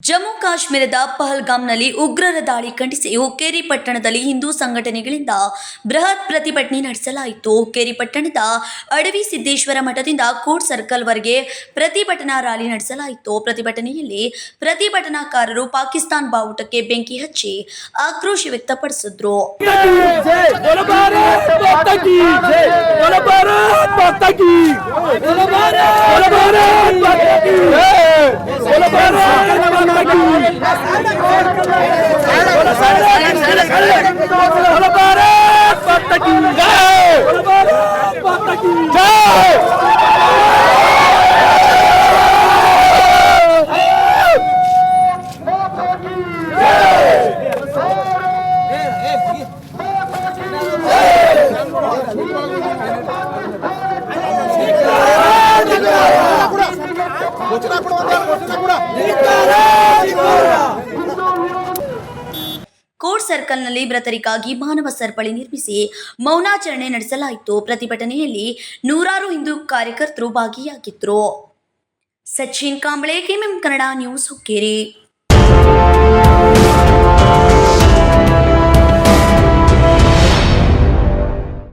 ಜಮ್ಮು ಕಾಶ್ಮೀರದ ಪಹಲ್ಗಾಂನಲ್ಲಿ ಉಗ್ರರ ದಾಳಿ ಖಂಡಿಸಿ ಹುಕ್ಕೇರಿ ಪಟ್ಟಣದಲ್ಲಿ ಹಿಂದೂ ಸಂಘಟನೆಗಳಿಂದ ಬೃಹತ್ ಪ್ರತಿಭಟನೆ ನಡೆಸಲಾಯಿತು ಹುಕ್ಕೇರಿ ಪಟ್ಟಣದ ಅಡವಿ ಸಿದ್ದೇಶ್ವರ ಮಠದಿಂದ ಕೋರ್ಟ್ ಸರ್ಕಲ್ವರೆಗೆ ಪ್ರತಿಭಟನಾ ರ್ಯಾಲಿ ನಡೆಸಲಾಯಿತು ಪ್ರತಿಭಟನೆಯಲ್ಲಿ ಪ್ರತಿಭಟನಾಕಾರರು ಪಾಕಿಸ್ತಾನ್ ಬಾವುಟಕ್ಕೆ ಬೆಂಕಿ ಹಚ್ಚಿ ಆಕ್ರೋಶ ವ್ಯಕ್ತಪಡಿಸಿದ್ರು बोलो भारत माता की ಸರ್ಕಲ್ನಲ್ಲಿ ಮೃತರಿಗಾಗಿ ಮಾನವ ಸರಪಳಿ ನಿರ್ಮಿಸಿ ಮೌನಾಚರಣೆ ನಡೆಸಲಾಯಿತು. ಪ್ರತಿಭಟನೆಯಲ್ಲಿ ನೂರಾರು ಹಿಂದೂ ಕಾರ್ಯಕರ್ತರು ಭಾಗಿಯಾಗಿದ್ದರು ಸಚಿನ್ ಕಾಂಬಳೆ, ಕೆಎಂಎಂ ಕನ್ನಡ ನ್ಯೂಸ್ ಹುಕ್ಕೇರಿ.